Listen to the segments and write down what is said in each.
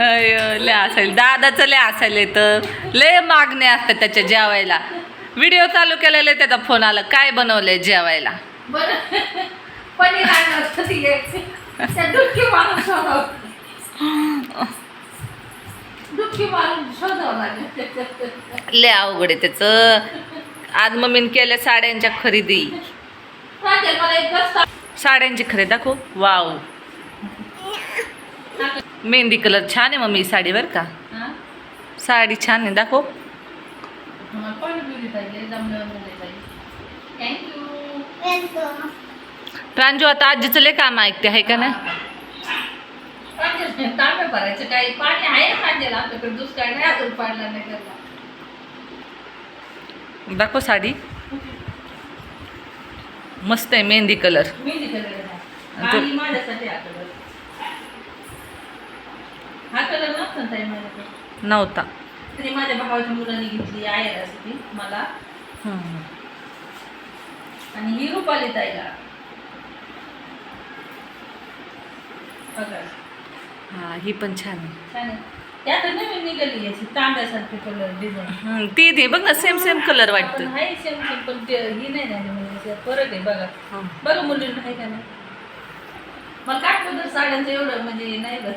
अय, लय असेल दादाचं लय असेल तर लय मागणे असतात त्याच्या जेवायला. व्हिडिओ चालू केलेले त्याचा फोन आला काय बनवलंय जेवायला? लय अवघड आहे त्याचं. आज मम्मीने केल्या साड्यांच्या खरेदी. साड्यांची खरेदी दाखव. वाव. मेहंदी कलर छान आहे मम्मी साडी बरं का? हा? साडी छान आहे दाखव. प्रांजू आता आजीचं लय काम ऐकते आहे का नाही दाखव साडी. मस्त आहे मेहंदी कलर. मी कलर आणि तो- आणि माझ्यासाठी हा कलर हा ताई माझ्याकडे नव्हता. तरी माझ्या भावाच्या मुलांनी घेतली आहे ती मला. हम्म. आणि ही रुपाली ताईला. बघा. हा ही पण छान आहे. छान आहे. त्यात नवीन निघाली याची तांब्यासारखे कलर डिझाईन ती ती बघ ना सेम सेम कलर वाटतं. आहे सेम सेम पण ते ही नाही झाली म्हणजे आहे बघा. बघा मुलींना आहे का नाही. मला काठपदर साड्यांचं एवढं म्हणजे नाही बघ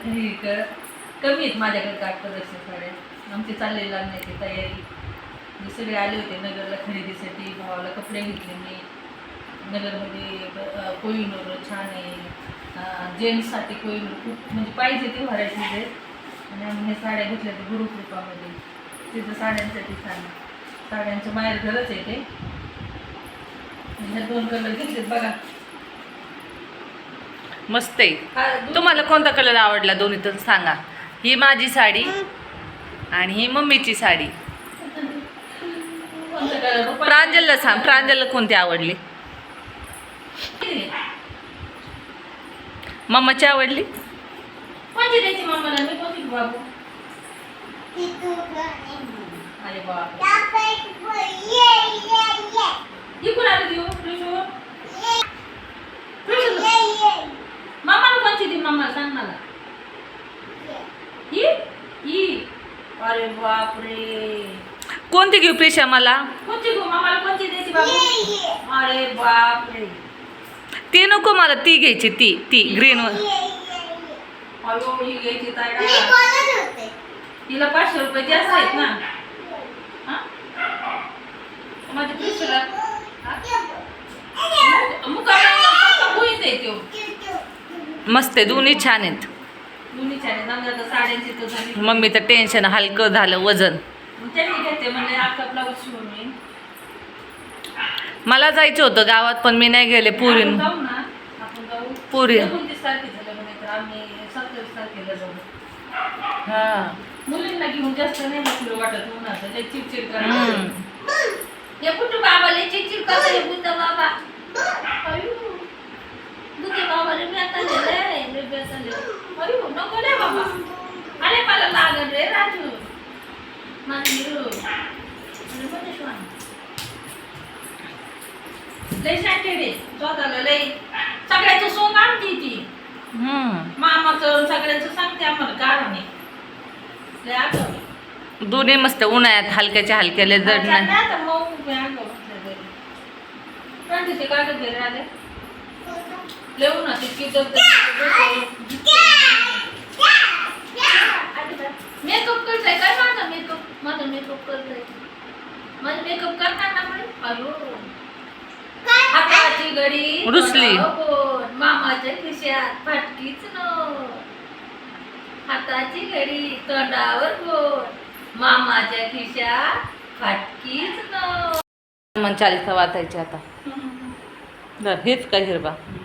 कमी आहेत माझ्याकडे काठपदरच्या साड्या. आमची चाललेली लागण्याची तयारी मी सगळे आले होते नगरला खरेदीसाठी भावाला कपडे घेतले मी. नगरमध्ये कोहिनूर छान आहे. जेंट्ससाठी कोहिनूर खूप म्हणजे पाहिजे ती व्हरायटीज आहेत आणि आम्ही हे साड्या घेतल्या ते गुरुकृपामध्ये तिथं साड्यांसाठी छान आहे. साड्यांचं बाहेर घरच आहे ते. आणि हे दोन कलर घेतलेत बघा. मस्त आहे. तुम्हाला कोणता कलर आवडला? दोन्हीतून सांगा. ही माझी साडी आणि ही मम्मीची साडी. प्रांजलला सांग प्रांजलला कोणती आवडली? मम्माची आवडली? मम्माला? कोणती घेऊ बाबू? मामाला कोणती देऊ? मामाला सांग मला ही ही अरे बापरे कोणती घेऊ प्रिशा मला कोणती घेऊ मामाला कोणती द्यायची बाबू अरे बापरे ती नको मला ती घ्यायची ती ती ग्रीन अयो ही घ्यायची तायडा तिला पाचशे रुपये जास्त आहेत ना हा? माझ्या प्रिशूला मुकाबला होईत आहे त्यो मस्त आहे दोन्ही छान आहेत आता साड्यांची तर झाली. मम्मी तर टेन्शन हलकं झालं वजन. मग मी. मला जायचं होतं गावात पण मी नाही गेले पुरी पुरी बाबा रे स्वतःला सगळ्याचं सोंग आणते ती. मामाचं सगळ्यांचं सांगते आम्हाला कारण आहे. आठवलं. दोन्ही मस्त उन्हाळ्यात हलक्याच्या हलक्याले जड नाही. मेकअप करताय काय माझा मेकअप माझा मेकअप करताय. माझा मेकअप करणार ना पण अयो हाताची घडी रुसली. मामाच्या खिशात फाटकीच नो. हाताची घडी तोंडावर बोट मामाच्या खिशात फाटकीच नो. मन चालीसा वाचायची आता. हेच का हिरवा. मोबाईल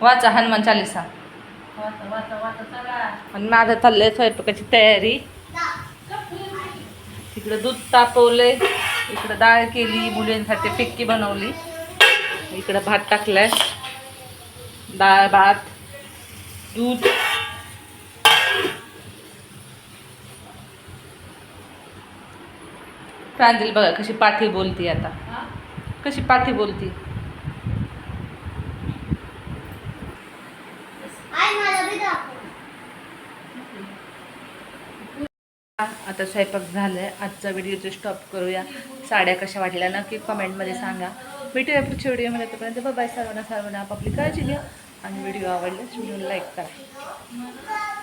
वाचा हनुमान चालीसा आणि माझं चाललंय स्वयंपाकाची तयारी इकडं दूध तापवलंय इकडं डाळ केली मुलींसाठी फिक्की बनवली इकडं भात टाकलाय डाळ भात दूध प्रांजल बघा कशी पाठी बोलती आता? कशी पाठी बोलती? आता स्वयंपाक झालंय. आजचा व्हिडिओचे स्टॉप करूया. साड्या कशा वाटल्या ना की कमेंटमध्ये सांगा. भेटूया पुढच्या व्हिडिओमध्ये. तोपर्यंत बाय सर्वांना सर्वांना आपापली काळजी घ्या. आणि व्हिडिओ आवडल्यास व्हिडिओ लाईक करा.